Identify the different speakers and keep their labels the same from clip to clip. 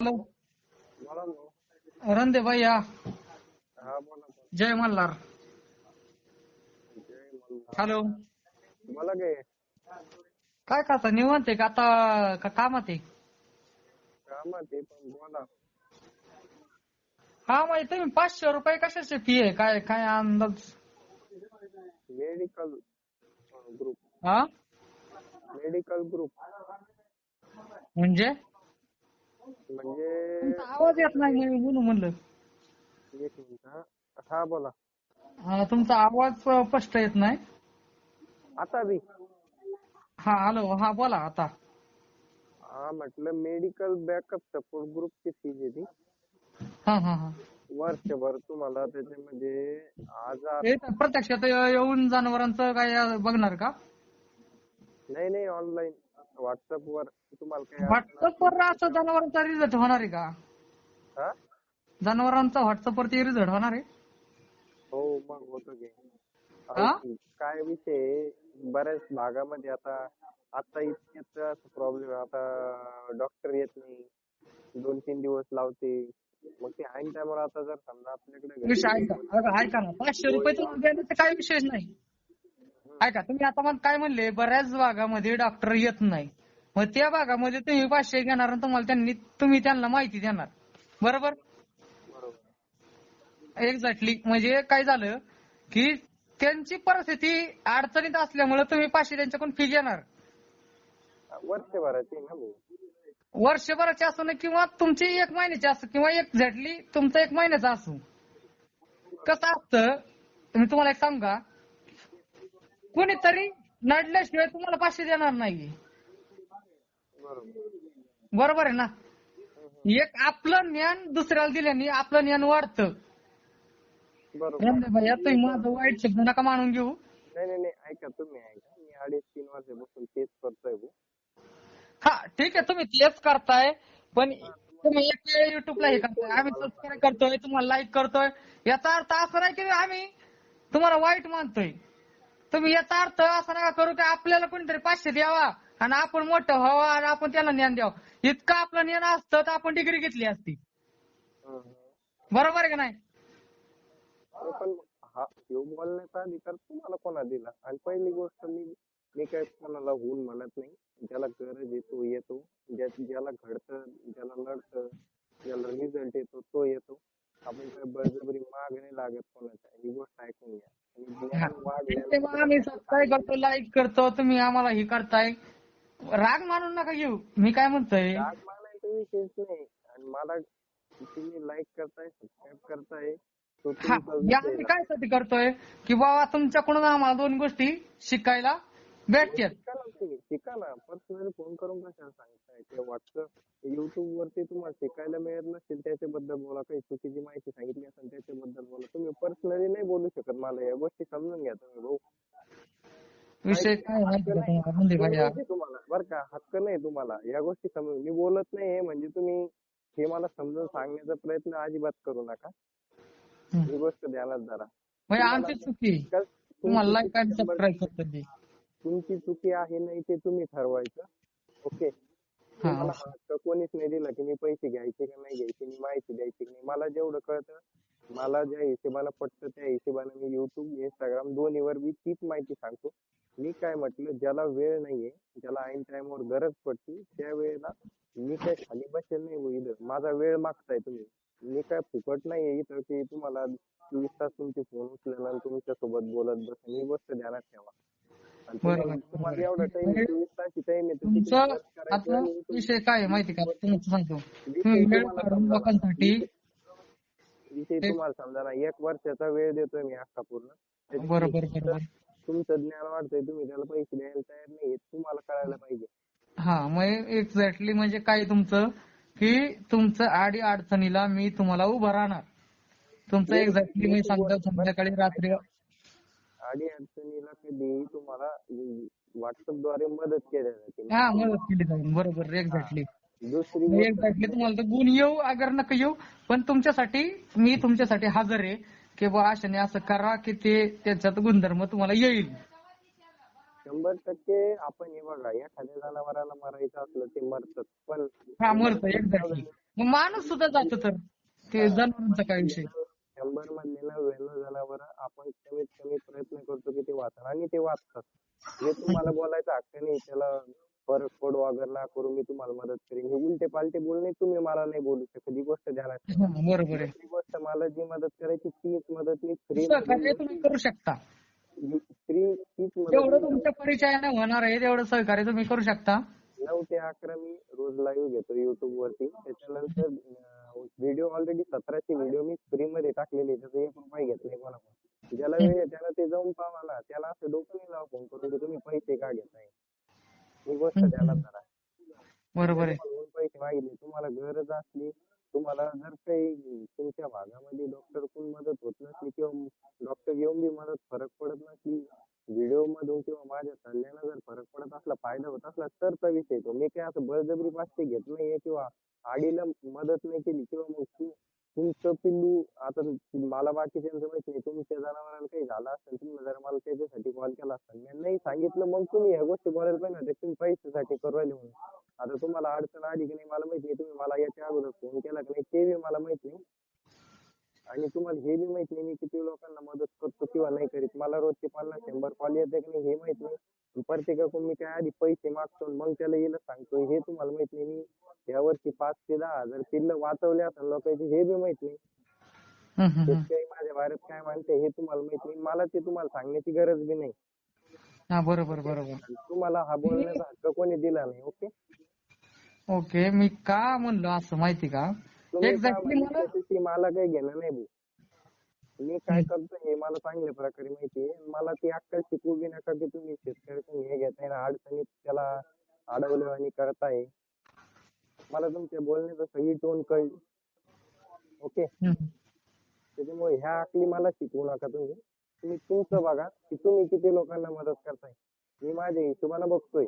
Speaker 1: Hello.
Speaker 2: बोला ना.
Speaker 1: रणदे भैया.
Speaker 2: हा बोला बोला.
Speaker 1: जय मल्हार.
Speaker 2: जय मल्हार.
Speaker 1: हॅलो.
Speaker 2: बोला
Speaker 1: काय? करता? निवांत आहे का? आता का कामात आहे?
Speaker 2: कामात आहे पण बोला.
Speaker 1: हा म्हणजे तुम्ही पाचशे रुपये कशाची फी आहे? काय काय अंदाज?
Speaker 2: मेडिकल ग्रुप
Speaker 1: हा?
Speaker 2: मेडिकल ग्रुप
Speaker 1: म्हणजे?
Speaker 2: म्हणजे
Speaker 1: तुमचा आवाज येत नाही म्हणून म्हणून म्हणलं.
Speaker 2: एक मिनिट हा. हा बोला.
Speaker 1: हा, तुमचा आवाज स्पष्ट येत नाही.
Speaker 2: आता बी?
Speaker 1: हा हॅलो हा बोला आता.
Speaker 2: हा म्हटलं मेडिकल बॅकअप सपोर्ट ग्रुपची फीज आहे ती.
Speaker 1: हा हा हा.
Speaker 2: वर्षभर तुम्हाला त्याच्यामध्ये आजार
Speaker 1: हे तर प्रत्यक्षात येऊन जनावरांचं काय बघणार का?
Speaker 2: नाही नाही ऑनलाईन व्हॉट्सअप वर तुम्हाला काय
Speaker 1: व्हॉट्सअप वर असं जनावरांचा रिझल्ट होणार आहे का?
Speaker 2: हा?
Speaker 1: जनावरांचा व्हॉट्सअप वरती रिझल्ट होणार आहे?
Speaker 2: हो मग होतं की.
Speaker 1: हा?
Speaker 2: अहो, काय विषय आहे, बऱ्याच भागामध्ये आता आता इतक्यात प्रॉब्लेम आता डॉक्टर येत नाही. दोन तीन दिवस लावते. मग ते ऐन टायमाला आता जर समजा आपल्याकडे घरी-
Speaker 1: विषय ऐका. अगं ऐका ना. पाचशे रुपये तुम्हाला देण्याचा काही विषय नाही. ऐका तुम्ही आता मला काय म्हणले? बऱ्याच भागामध्ये डॉक्टर येत नाही. मग त्या भागामध्ये तुम्ही पाचशे घेणार आणि तुम्हाला त्यांनी तुम्ही त्यांना माहिती देणार. बरोबर? एक्झॅक्टली म्हणजे काय झालं की त्यांची परिस्थिती अडचणीत असल्यामुळे तुम्ही पाचशे त्यांच्याकडून फी घेणार.
Speaker 2: वर्षभराची ना
Speaker 1: वर्षभराची असू नये किंवा तुमची एक महिन्याची असू किंवा एक्झॅक्टली तुमचं एक महिन्याचं असू. कसं असतं? मी तुम्हाला एक सांगू. कोणीतरी नडल्याशिवाय तुम्हाला पाचशे देणार नाही
Speaker 2: बरोबर
Speaker 1: बरोबर आहे ना? एक आपलं ज्ञान दुसऱ्याला दिल्याने आपलं ज्ञान वाढतं.
Speaker 2: बरोबर.
Speaker 1: तुम्ही माझं वाईट शब्द नका मानून घेऊ.
Speaker 2: नाही नाही नाही ऐका तुम्ही ऐका. मी अडीच तीन वर्षापासून तेच करतोय
Speaker 1: हा ठीक आहे तुम्ही तेच करताय पण तुम्ही एक वेळ युट्यूबला हे करताय. आम्ही सबस्क्राईब करतोय तुम्हाला लाईक करतोय. याचा अर्थ असं नाही की आम्ही तुम्हाला वाईट मानतोय. तुम्ही याचा अर्थ असा नका करू की आपल्याला कोणीतरी पाचशे द्यावा आणि आपण मोठं व्हावं आणि आपण त्याला ज्ञान द्यावं. इतकं आपलं ज्ञान असतं तर आपण डिग्री घेतली असती. बरोबर आहे का नाही?
Speaker 2: पण हा ह्यो बोलण्याचा अधिकार तुम्हाला कोणा दिला? आणि पहिली गोष्ट मी मी काय कोणाला होऊन म्हणत नाही. ज्याला गरज येतो येतो. ज्या ज्याला घडत ज्याला लढत ज्याला रिझल्ट येतो तो येतो. आपण काय बळजबरी माग नाही लागत कोणाच्या? ही गोष्ट ऐकून घ्या.
Speaker 1: तेव्हा आम्ही सबस्क्राईब करतो लाईक करतो तुम्ही आम्हाला हे करताय. राग मानून नका घेऊ मी काय म्हणतोय?
Speaker 2: राग मानायचा विषयच नाही. आणि मला तुम्ही लाईक करताय सबस्क्राईब करताय तो तुमचा
Speaker 1: आम्ही. कायसाठी करतोय की बाबा तुमच्याकडून आम्हाला दोन गोष्टी शिकायला भेटतात
Speaker 2: शिका ना पर्सनली फोन करून कशाला सांगताय? ते व्हॉट्सअप युट्यूब वरती तुम्हाला शिकायला मिळत नसेल त्याच्याबद्दल बोला. काही चुकीची माहिती सांगितली असेल त्याच्याबद्दल बोला. तुम्ही पर्सनली नाही बोलू शकत. मला या गोष्टी समजून घ्या तुम्ही भाऊ.
Speaker 1: विषय काय तुम्हाला.
Speaker 2: बरं का? हक्क नाही तुम्हाला. या गोष्टी समजून मी बोलत नाही म्हणजे तुम्ही हे मला समजून सांगण्याचा प्रयत्न अजिबात करू नका. ही गोष्ट ध्यानात धरा.
Speaker 1: म्हणजे आमची चुकी तुम्हाला
Speaker 2: तुमची चुकी- आहे नाही ते तुम्ही ठरवायचं. ओके? हक्क कोणीच नाही दिला की मी पैसे घ्यायचे का नाही घ्यायचे मी माहिती द्यायची की नाही. मला जेवढं कळतं मला ज्या हिशोबानं पटतं त्या हिशोबानं मी युट्यूब इंस्टाग्राम दोन्हीवर मी तीच माहिती सांगतो. मी काय म्हटलं ज्याला वेळ नाहीये ज्याला ऐन टाइमवर गरज पडते त्या वेळेला मी काय खाली बसेल नाही इथं. माझा वेळ मागताय तुम्ही. मी काय फुकट नाहीये इथं की तुम्हाला चोवीस तास तुमचे फोन उचलेल आणि तुमच्यासोबत बोलत बसेल ही गोष्ट ध्यानात ठेवा.
Speaker 1: तुमचं आता
Speaker 2: तुम्ही-
Speaker 1: विषय काय माहिती का? तुमचं सांगतो. तुम्ही वेळ काढून लोकांसाठी
Speaker 2: विषय तुम्हाला समजा ना एक वर्षाचा वेळ देतोय मी अख्खा पूर्ण.
Speaker 1: बरोबर बरोबर.
Speaker 2: तुमचं ज्ञान वाढतंय तुम्ही त्याला पैसे द्यायला तयार नाही तुम्हाला कळायला पाहिजे.
Speaker 1: हा मग एक्झॅक्टली म्हणजे काय तुमचं? की तुमचं आडी अडचणीला मी तुम्हाला उभं राहणार. तुमचं एक्झॅक्टली मी सांगतो संध्याकाळी रात्री
Speaker 2: तुम्हाला व्हॉट्सअपद्वारे मदत केली जाते.
Speaker 1: हा मदत केली जाईल बरोबर एक्झॅक्टली
Speaker 2: दुसरी
Speaker 1: एक्झॅक्टली तुम्हाला तर गुण येऊ अगर नका येऊ पण तुमच्यासाठी मी तुमच्यासाठी हजर आहे की बा अशाने असं करा की ते त्याच्यात गुणधर्म तुम्हाला येईल.
Speaker 2: शंभर टक्के आपण हे बघा एखाद्या जनावराला मारायचं असलं ते मरतात पण
Speaker 1: हा मरत एक्झॅक्टली मग माणूस सुद्धा जातो तर ते जनावरांचा काय विषय?
Speaker 2: शंभर मधले नव्याण्णव जनावर आपण कमीत कमी प्रयत्न करतो की ते वाचणार आणि ते वाचतात. जे तुम्हाला बोलायचा हक्क नाही. त्याला फरक पडो अगर ना करू मी तुम्हाला मदत करेन. हे उलटे पालटे बोलणे तुम्ही मला नाही बोलू शकत. ही गोष्ट ध्यानात ठेवा.
Speaker 1: हा,
Speaker 2: गोष्ट मला जी मदत करायची तीच मदत मी फ्री
Speaker 1: तुम्ही करू शकता.
Speaker 2: फ्री तीच
Speaker 1: जेवढं
Speaker 2: मदत
Speaker 1: तुमच्या परिचयाने होणार आहे तेवढं सहकार्य तुम्ही करू शकता.
Speaker 2: नऊ ते अकरा मी रोज लाईव्ह घेतो युट्यूब वरती. त्याच्यानंतर व्हिडिओ ऑलरेडी सतराशे व्हिडिओ मी फ्री मध्ये टाकलेले. त्याचा एक रुपये घेत नाही कोणाकडून. ज्याला वेळ आहे त्याला ते जाऊन पाहा ना त्याला असं डोकं नाही लावा फोन करून की तुम्ही पैसे का घेताय? ही गोष्ट ध्यानात धरा.
Speaker 1: बरोबर आहे.
Speaker 2: पैसे मागितले तुम्हाला गरज असली तुम्हाला जर काही तुमच्या भागामध्ये डॉक्टर कोण मदत होत नसली किंवा डॉक्टर येऊन बी मदत फरक पडत नसली व्हिडिओ मधून किंवा माझ्या सल्ल्यानं जर फरक पडत असला फायदा होत असला तर तरचा विषय तो. मी काय असं बळजबरी पाचशे घेत नाहीये किंवा आडीला मदत नाही केली किंवा मग तुमचं पिल्लू आता मला बाकी त्यांचं माहीत नाही तुमच्या जनावरांना काही झालं असेल तुम्ही जर मला त्याच्यासाठी कॉल केला असेल मी नाही सांगितलं मग तुम्ही ह्या गोष्टी बोलायला पाहिजे तुम्ही पैशासाठी करू राहिले म्हणून. आता तुम्हाला अडचण आली की नाही मला माहीत नाही तुम्ही मला याच्या अगोदर फोन केला की नाही ते बी मला माहीत नाही. आणि तुम्हाला हे बी माहीत नाही मी किती लोकांना मदत करतो किंवा नाही करीत. मला रोजचे पन्नास शंभर कॉल येते की नाही हे माहीत नाही. प्रत्येकाकडून मी काय आधी पैसे मागतो आणि मग त्याला येलं सांगतो हे तुम्हाला माहीत नाही. मी यावर्षी पाच ते दहा हजार पिल्लं वाचवले असेल लोकांचे हे बी माहीत नाही. शेतकरी माझ्या भारत काय मानते हे तुम्हाला माहीत नाही. मला ते तुम्हाला सांगण्याची गरज बी नाही.
Speaker 1: बरोबर बरोबर.
Speaker 2: तुम्हाला हा बोलण्याचा हक्क कोणी दिला नाही ओके?
Speaker 1: ओके मी का म्हणलो असं माहिती का? एक्झॅक्टली मला
Speaker 2: त्याच्याशी मला काही घेणं नाही भाऊ. मी काय करतो हे मला चांगल्या प्रकारे माहिती आहे. मला ती अक्कल शिकवू बी नका की तुम्ही शेतकऱ्यातून हे घेताय ना अडचणीत त्याला अडवलं आणि करताय. मला तुमच्या बोलण्याचं सगळी टोन कळली. ओके. त्याच्यामुळे ह्या अकली मला शिकवू नका तुम्ही. तुम्ही तुमचं बघा की तुम्ही किती लोकांना मदत करताय. मी माझ्या हिशोबाने बघतोय.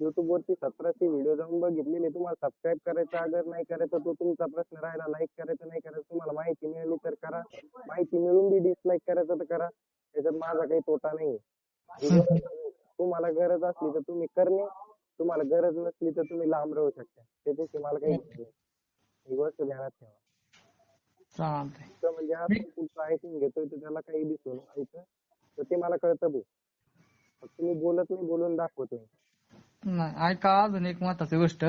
Speaker 2: युट्यूब वरती सतराशे व्हिडिओ जाऊन बघितलेले तुम्हाला सबस्क्राईब करायचा अगर नाही करायचा तो तुमचा प्रश्न राहिला लाईक करायचं नाही करायचं तुम्हाला माहिती मिळाली तर करा. माहिती मिळून बी डिसलाईक करायचं तर करा. त्याच्यात माझा काही तोटा नाही तुम्हाला गरज असली तर तुम्ही करणे. तुम्हाला गरज नसली तर तुम्ही लांब राहू शकता. त्याच्याशी मला काही ही गोष्ट ध्यानात ठेवा. म्हणजे आपण पुढचं ऐकून घेतोय तर त्याला काही बी ऐकतं तर ते मला कळतं फक्त मी बोलत नाही बोलून दाखवत नाही
Speaker 1: ऐका अजून एक महत्वाची गोष्ट.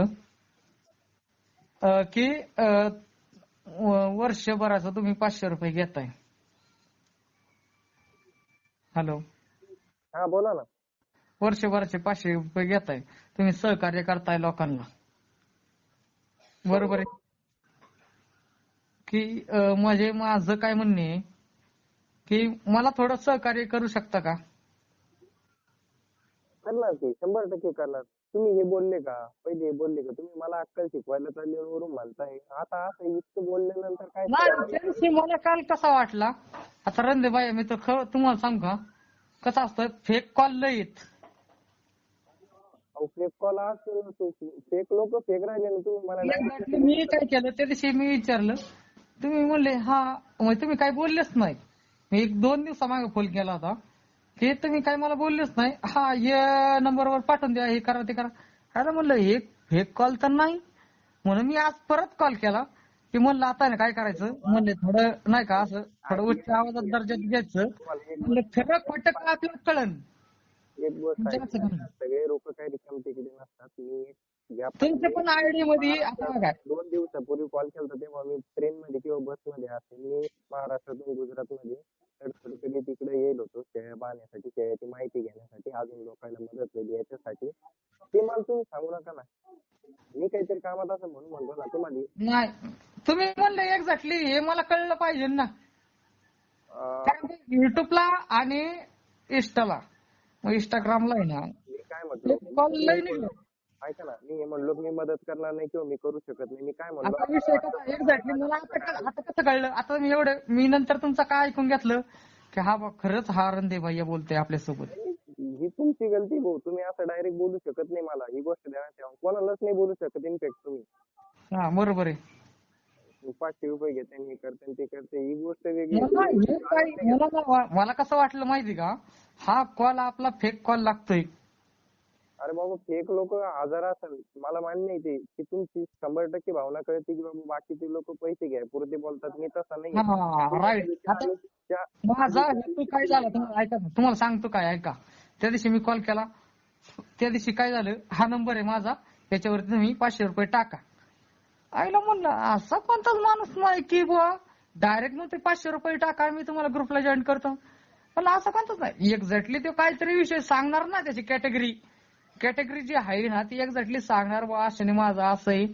Speaker 1: की वर्षभराचं तुम्ही पाचशे रुपये घेताय. हॅलो.
Speaker 2: हा बोला ना.
Speaker 1: वर्षभराचे पाचशे रुपये घेताय. तुम्ही सहकार्य करताय लोकांना. बरोबर आहे. की म्हणजे माझं काय म्हणणे की मला थोडं सहकार्य करू शकता का?
Speaker 2: करणार की? शंभर टक्के करणार तुम्ही हे बोलले का? पहिले हे बोलले का? तुम्ही मला अक्कल शिकवायला चालल्यावरून म्हणताय. आता असं इतकं बोलल्यानंतर काय
Speaker 1: नाही मला काल कसा वाटला? आता रणदेबाई मी तर खरं तुम्हाला सांगू का? कसं असतं फेक कॉल लय येत
Speaker 2: फेक कॉल असेल फेक लोक फेक राहिले ना तुम्ही मला
Speaker 1: मी काय केलं त्या दिवशी मी विचारलं तुम्ही म्हणले हा म्हणजे तुम्ही काय बोललेच नाही. मी एक दोन दिवसामागे फोन केला होता. की तुम्ही काय मला बोललेच नाही. हा या नंबरवर पाठवून द्या हे करा ते करा. अरे म्हणलं हे फेक कॉल तर नाही. म्हणून मी आज परत कॉल केला. की म्हणलं आता ना काय करायचं? म्हणले थोडं नाही का असं थोडं उच्च आवाजात दर्जात घ्यायचं. म्हणलं खरं खोटं का आपल्याला कळन
Speaker 2: एक गोष्ट आहे
Speaker 1: तुमचं कसं?
Speaker 2: सगळे लोक काही रिकाम तिकडे नसतात. मी
Speaker 1: तुमच्या पण आयडी मध्ये आता बघा.
Speaker 2: दोन दिवसापूर्वी कॉल केला तेव्हा मी ट्रेन मध्ये किंवा बसमध्ये असेल मी महाराष्ट्रातून गुजरात मध्ये कधी तिकडे येईल होतो शेळ्या पाहण्यासाठी शेळ्याची माहिती घेण्यासाठी अजून लोकांना मदत केली याच्यासाठी. ते मला तुम्ही सांगू नका ना. मी काहीतरी कामात असं म्हणून म्हणतो ना तुम्हाला.
Speaker 1: नाही तुम्ही म्हणले एक्झॅक्टली हे मला कळलं पाहिजे ना.
Speaker 2: अं,
Speaker 1: युट्यूबला आणि इन्स्टाला इंस्टाग्रामला आहे ना.
Speaker 2: मी काय म्हटलो?
Speaker 1: कॉल लय निघलं
Speaker 2: ऐका ना मी म्हणलो मी मदत करणार नाही किंवा मी करू शकत नाही मी काय
Speaker 1: आता
Speaker 2: म्हणलो
Speaker 1: विषय कसा एक्झॅक्टली मला आता क- आता कसं कळलं? आता मी एवढं मी नंतर तुमचं काय ऐकून घेतलं? की हा बा खरंच हा रणदे भैया बोलतोय आपल्यासोबत.
Speaker 2: ही तुमची गलती भाऊ तुम्ही असं डायरेक्ट बोलू शकत नाही मला. ही गोष्ट ठेवा कोणालाच नाही बोलू शकत इनफॅक्ट तुम्ही.
Speaker 1: हा बरोबर आहे.
Speaker 2: पाचशे रुपये घेते हे करते आणि ते करते. ही गोष्ट वेगळी
Speaker 1: मला हे काय मला ना- मला कसं वाटलं माहिती का? हा कॉल आपला फेक कॉल लागतोय.
Speaker 2: अरे बाबा फेक लोक हजार असेल मला मान्य आहे ते की तुमची शंभर टक्के भावना कळते की बाबा बाकीचे लोक पैसे घ्याय पुरते बोलतात. मी तसा नाही आहे.
Speaker 1: हा राईट आता
Speaker 2: त्या-
Speaker 1: माझा हेतू काय झाला तुम्हाला ऐका ना, तुम्हाला सांगतो काय ऐका. त्या दिवशी मी कॉल केला. त्या दिवशी काय झालं हा नंबर आहे माझा त्याच्यावरती तुम्ही पाचशे रुपये टाका. आईला म्हणलं असा कोणताच माणूस नाही की बुवा डायरेक्ट मग ते पाचशे रुपये टाका मी तुम्हाला ग्रुपला जॉईन करतो. मला असं कोणतंच नाही. एक्झॅक्टली तो काहीतरी विषय सांगणार ना त्याची कॅटेगरी कॅटेगरी जी आहे ना ती एक्झॅक्टली सांगणार बा सिनेमा माझं असं आहे.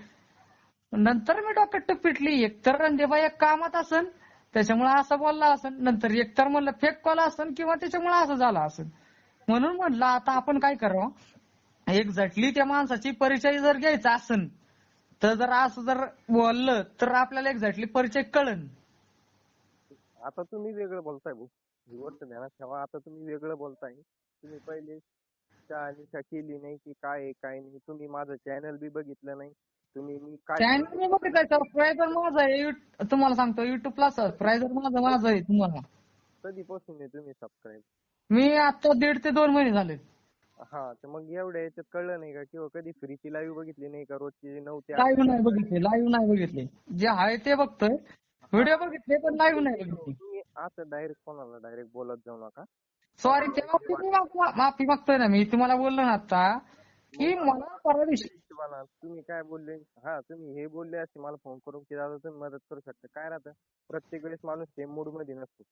Speaker 1: नंतर मी डोक्यात पिटली एकतर रणदेबा एक कामात असन त्याच्यामुळे असं बोलला असन. नंतर एकतर म्हणलं फेक कॉल असन किंवा त्याच्यामुळे असं झालं असन. म्हणून म्हणलं आता आपण काय करावं? एक्झॅक्टली त्या माणसाची परिचय जर घ्यायचा असन तर जर असं जर बोललं तर आपल्याला एक्झॅक्टली परिचय कळन.
Speaker 2: आता तुम्ही वेगळं बोलताय भाऊ. ही गोष्ट ध्यानात ठेवा आता तुम्ही वेगळं बोलताय. तुम्ही पहिले चहा निशा केली नाही की काय आहे, काय नाही. तुम्ही माझं चॅनल बी बघितलं नाही. तुम्ही मी काय
Speaker 1: चॅनल मी बघितलं सबस्क्रायबर माझं आहे. तुम्हाला सांगतो युट्यूबला सबस्क्रायबर माझं माझं आहे तुम्हाला.
Speaker 2: कधीपासून आहे तुम्ही सबस्क्राईब
Speaker 1: मी आता दीड ते दोन महिने झाले.
Speaker 2: हा तर मग एवढ्या याच्यात कळलं नाही का? किंवा कधी फ्रीची लाईव्ह बघितली नाही का रोजची? नऊ ते आठ
Speaker 1: लाईव्ह नाही बघितले लाईव्ह नाही बघितले. जे आहे ते बघतोय. व्हिडिओ बघितले पण लाईव्ह नाही बघितले.
Speaker 2: तुम्ही असं डायरेक्ट कोणाला डायरेक्ट बोलत जाऊ नका.
Speaker 1: सॉरी बाबतीत मी माफ- मागतोय ना मी. तुम्हाला बोललो ना आता की मला परवा दिवशी
Speaker 2: तुम्ही काय बोलले? हा तुम्ही हे बोलले असते मला फोन करून की दादा तुम्ही मदत करू शकता. काय राहतं? प्रत्येक वेळेस माणूस सेम मूडमध्ये नसतो.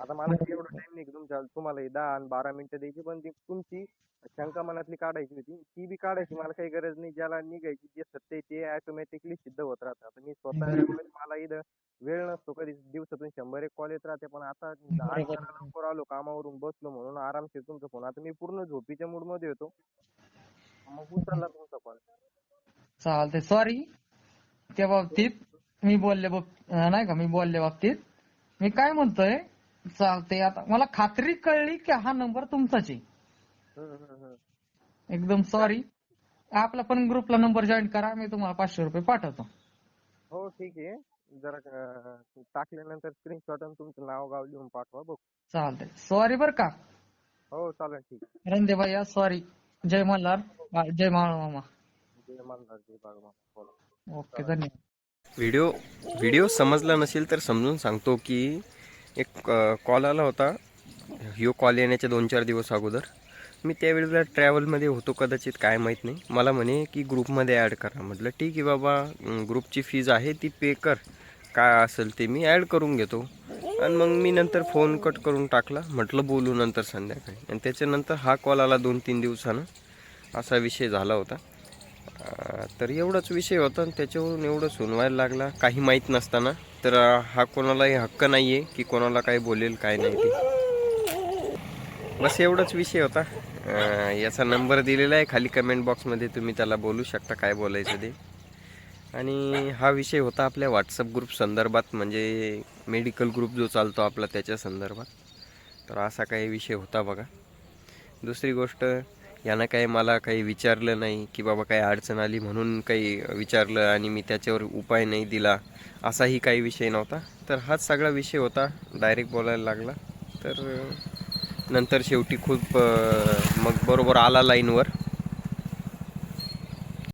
Speaker 2: आता मला एवढा टाइम नाही की तुमच्या तुम्हाला हे दहा आणि बारा मिनिटं द्यायची पण ती तुमची शंका मनातली काढायची होती. ती बी काढायची मला काही गरज नाही. ज्याला निघायची जे सत्य आहे ते ऑटोमॅटिकली सिद्ध होत राहतं. आता मी स्वतः regular मला इथं वेळ नसतो. कधी दिवसातून शंभर एक कॉल येत राहते पण आता लवकर आलो कामावरून बसलो म्हणून आरामशीर तुमचा फोन आता मी पूर्ण झोपीच्या मूडमध्ये होतो. मग उचलला तुमचा कॉल
Speaker 1: चालतंय. सॉरी त्या बाबतीत मी बोलले बघ अं, नाही का मी बोलले बाबतीत. मी काय म्हणतोय? चालतंय. आता मला खात्री कळली की हा नंबर तुमचाच आहे. एकदम सॉरी आपला पण ग्रुपला नंबर जॉईन करा मी तुम्हाला पाचशे रुपये पाठवतो.
Speaker 2: हो ठीक. आहे जरा अं, टाकल्यानंतर स्क्रीनशॉट आणि तुमचं नाव गाव लिहून पाठवा बघ.
Speaker 1: चालतंय. सॉरी बर का.
Speaker 2: हो चालेल ठीक.
Speaker 1: रणदे भैया सॉरी जय मल्हार. जय माळा मामा.
Speaker 2: जय मल्हार जय बागमा बोला.
Speaker 1: ओके धन्यवाद.
Speaker 3: व्हिडिओ व्हिडिओ समजला नसेल तर समजून सांगतो की एक कॉल आला होता. ह्यो कॉल येण्याच्या दोन चार दिवस अगोदर. मी त्यावेळेला ट्रॅव्हलमध्ये होतो कदाचित काय माहीत नाही. मला म्हणे की ग्रुपमध्ये ॲड करा. म्हटलं ठीक आहे बाबा ग्रुपची फीज आहे ती पे कर. काय असेल ते मी ॲड करून घेतो. आणि मग मी नंतर फोन कट करून टाकला. म्हटलं बोलू नंतर संध्याकाळी. आणि त्याच्यानंतर हा कॉल आला दोन तीन दिवसानं. असा विषय झाला होता. तर एवढाच विषय होता आणि त्याच्यावरून एवढं सुनवायला लागला. काही माहीत नसताना तर हा कोणालाही हक्क नाही आहे की कोणाला काय बोलेल काय नाही ते. बस एवढाच विषय होता. याचा नंबर दिलेला आहे. खाली कमेंट बॉक्समध्ये तुम्ही त्याला बोलू शकता काय बोलायचं ते. आणि हा विषय होता आपल्या व्हॉट्सअप ग्रुप संदर्भात म्हणजे मेडिकल ग्रुप जो चालतो आपला त्याच्या संदर्भात. तर असा काही विषय होता बघा. दुसरी गोष्ट यानं काही मला काही विचारलं नाही की बाबा काही अडचण आली म्हणून काही विचारलं आणि मी त्याच्यावर उपाय नाही दिला असाही काही विषय नव्हता. तर हाच सगळा विषय होता डायरेक्ट बोलायला लागला. तर नंतर शेवटी खूप मग बरोबर आला लाईनवर